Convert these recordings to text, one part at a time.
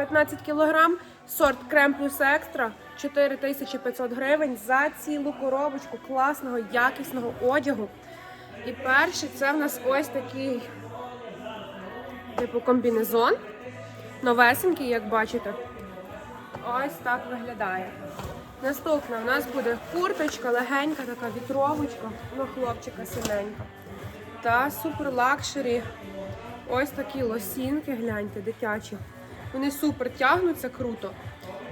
15 кілограм, сорт крем плюс екстра, 4500 гривень за цілу коробочку класного, якісного одягу. І перший це в нас ось такий типу комбінезон. Новесенький, як бачите. Ось так виглядає. Наступна у нас буде курточка, легенька, така вітровочка, ну хлопчика синенька. Та супер лакшері. Ось такі лосінки, гляньте, дитячі. Вони супер тягнуться круто.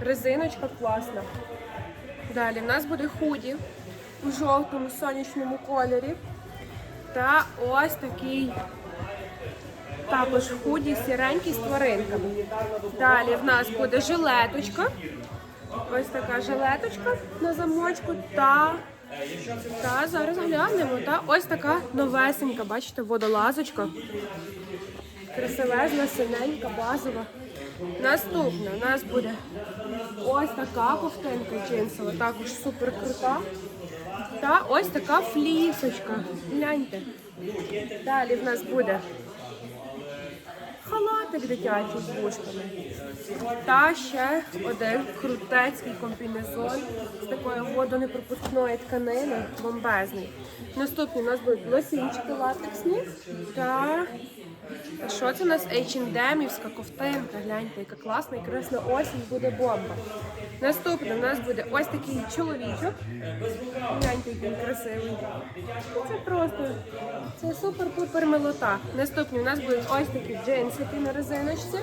Резиночка класна. Далі в нас буде худі у жовтому сонячному кольорі. Та ось такий також худі сіренький з тваринками. Далі в нас буде жилеточка. Ось така жилеточка на замочку та, та зараз глянемо. Та ось така новесенька, бачите, водолазочка. Красивезна, синенька, базова. Наступна у нас буде ось така ковтинка джинсова, також супер крута. Та ось така флісочка. Гляньте. Далі в нас буде халатик дитячий з вушками. Та ще один крутецький комбінезон з такої водонепропускної тканини, бомбезний. Наступні у нас будуть лосінчики латексні та. Що це у нас H&M-івська ковтинка? Гляньте, яка класна і красна осінь буде бомба. Наступне у нас буде ось такий чоловічок. Гляньте, який красивий. Це просто це супер-пупер милота. Наступні у нас будуть ось такі джинсики на резиночці.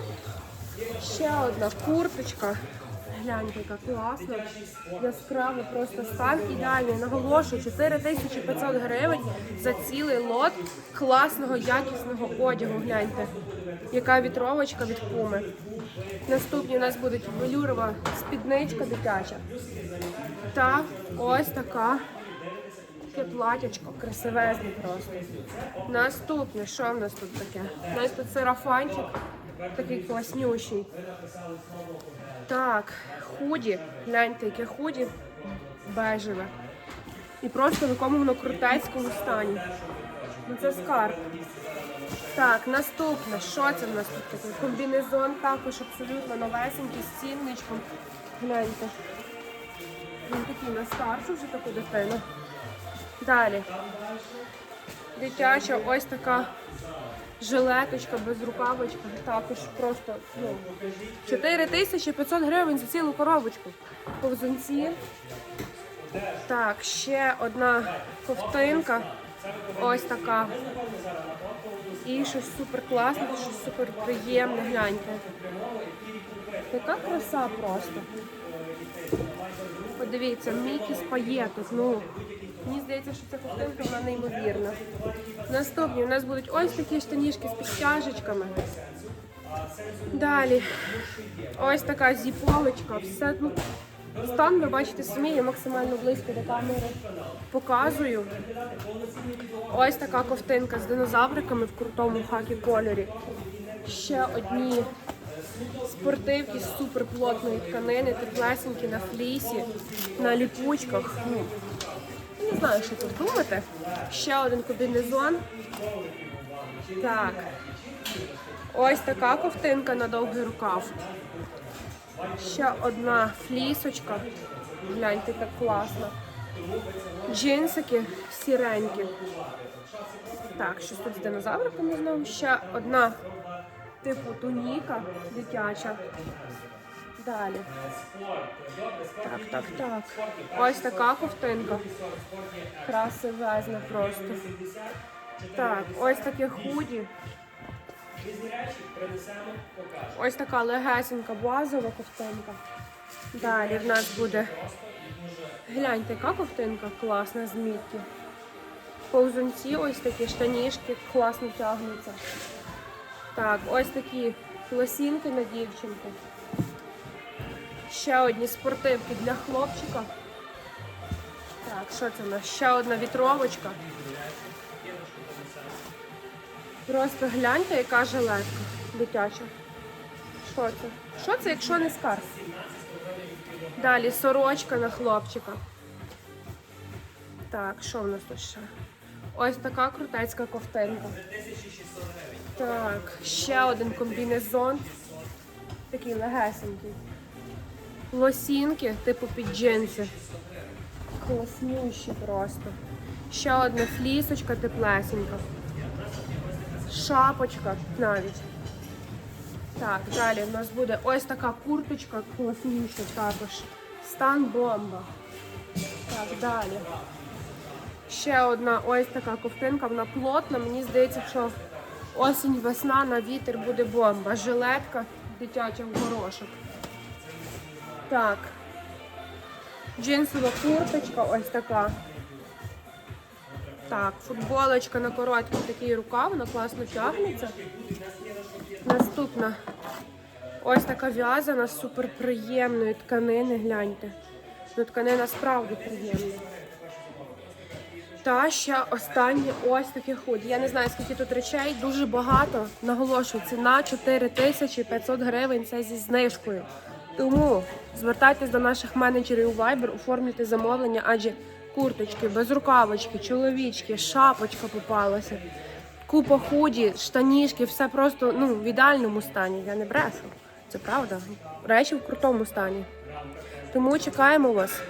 Ще одна курточка. Гляньте, яка класна. Яскрава просто стан ідеальний. Наголошую, 4500 гривень за цілий лот класного, якісного одягу. Гляньте, яка вітровочка від пуми. Наступні у нас будуть велюрова спідничка дитяча. Та ось така таке платячко, красивезне просто. Наступне, що в нас тут таке? У нас тут сарафанчик, такий класнющий. Так, худі. Гляньте, яке худі бежеве. І просто в якому воно крутецькому стані. Ну це скарб. Так, наступне. Що це в нас тут таке? Комбінезон також абсолютно новесенький з цінничком. Гляньте. Він такий на старшу вже таку дитину. Далі. Дитяча ось така жилеточка без рукавочка. Також просто ну, 4500 гривень за цілу коробочку. Повзунці. Так, ще одна ковтинка. Ось така. І щось супер класне, щось супер приємне, гляньте. Така краса просто. Подивіться, Мікі з паєток. Ну, мені здається, що ця ковтинка вона неймовірна. Наступні у нас будуть ось такі штанішки з підтяжечками. Далі. Ось така зіповочка. Все ну, стан ви бачите самі, я максимально близько до камери показую. Ось така ковтинка з динозавриками в крутому хакі кольорі. Ще одні спортивки з суперплотної тканини, теплесенькі на флісі, на ліпучках. Не знаю, що тут думати. Ще один комбінезон. Так. Ось така ковтинка на довгий рукав. Ще одна флісочка. Гляньте, так класно. Джинсики сіренькі. Так, щось тут з динозавриками знову. Ще одна типу туніка дитяча. Далі. Так, так, так. Ось така ковтинка. Красивезна просто. Так, ось таке худі. Ось така легесенька базова ковтинка. Далі в нас буде. Гляньте, яка ковтинка класна з мітки. Повзунці ось такі штанішки класно тягнуться. Так, ось такі лосінки на дівчинку. Ще одні спортивки для хлопчика. Так, що це у нас? Ще одна вітровочка. Просто гляньте, яка жилетка дитяча. Що це? Що це, якщо не скарб? Далі сорочка на хлопчика. Так, що в нас тут ще? Ось така крутецька ковтинка. Так, ще один комбінезон. Такий легесенький. Лосінки, типу під джинси. Класнющі просто. Ще одна флісочка теплесенька. Шапочка навіть. Так, далі у нас буде ось така курточка класніша також. Стан бомба. Так, далі. Ще одна ось така ковтинка, вона плотна. Мені здається, що осінь, весна на вітер буде бомба. Жилетка дитяча в горошок. Так. Джинсова курточка ось така. Так, футболочка на короткий такий рукав, вона класно тягнеться. Наступна ось така в'язана з суперприємної тканини, гляньте. Ну, тканина справді приємна. Та ще останнє ось таке худ. Я не знаю, скільки тут речей, дуже багато. Наголошую, ціна 4500 гривень, це зі знижкою. Тому звертайтесь до наших менеджерів у Viber, оформлюйте замовлення, адже курточки, безрукавочки, чоловічки, шапочка попалася, купа худі, штаніжки, все просто ну, в ідеальному стані. Я не брешу. Це правда. Речі в крутому стані. Тому чекаємо вас.